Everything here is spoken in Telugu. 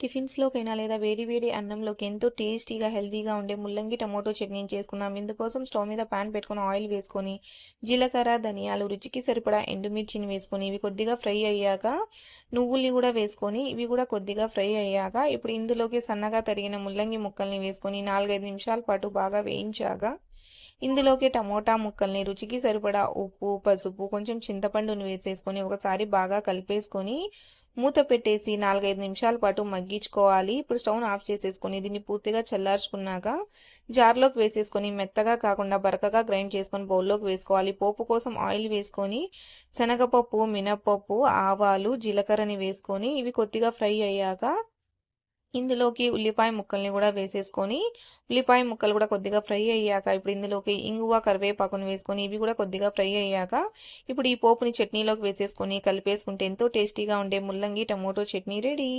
టిఫిన్స్‌లోకైనా లేదా వేడి వేడి అన్నంలోకి ఎంతో టేస్టీగా, హెల్తీగా ఉండే ముల్లంగి టమోటో చట్నీ చేసుకుందాం. ఇందుకోసం స్టవ్ మీద పాన్ పెట్టుకుని ఆయిల్ వేసుకొని, జీలకర్ర, ధనియాలు, రుచికి సరిపడా ఎండుమిర్చిని వేసుకొని, ఇవి కొద్దిగా ఫ్రై అయ్యాక నువ్వుల్ని కూడా వేసుకొని, ఇవి కూడా కొద్దిగా ఫ్రై అయ్యాక ఇప్పుడు ఇందులోకి సన్నగా తరిగిన ముల్లంగి ముక్కల్ని వేసుకొని 4, 5 నిమిషాల పాటు బాగా వేయించాక ఇందులోకి టమోటా ముక్కల్ని, రుచికి సరిపడా ఉప్పు, పసుపు, కొంచెం చింతపండుని వేసేసుకొని ఒకసారి బాగా కలిపేసుకొని మూత పెట్టేసి 4, 5 నిమిషాల పాటు మగ్గించుకోవాలి. ఇప్పుడు స్టవ్ ఆఫ్ చేసేసుకొని దీన్ని పూర్తిగా చల్లార్చుకున్నాక జార్‌లోకి వేసేసుకొని మెత్తగా కాకుండా బరకగా గ్రైండ్ చేసుకొని బౌల్‌లోకి వేసుకోవాలి. పోపు కోసం ఆయిల్ వేసుకొని శనగపప్పు, మినపప్పు, ఆవాలు, జీలకర్రని వేసుకొని ఇవి కొద్దిగా ఫ్రై అయ్యాక ఇందులోకి ఉల్లిపాయ ముక్కల్ని కూడా వేసేసుకొని ఉల్లిపాయ ముక్కలు కూడా కొద్దిగా ఫ్రై అయ్యాక ఇప్పుడు ఇందులోకి ఇంగువ, కరివేపాకుని వేసుకొని ఇవి కూడా కొద్దిగా ఫ్రై అయ్యాక ఇప్పుడు ఈ పోపుని చట్నీలోకి వేసేసుకొని కలిపేసుకుంటే ఎంతో టేస్టీగా ఉండే ముల్లంగి టమోటో చట్నీ రెడీ.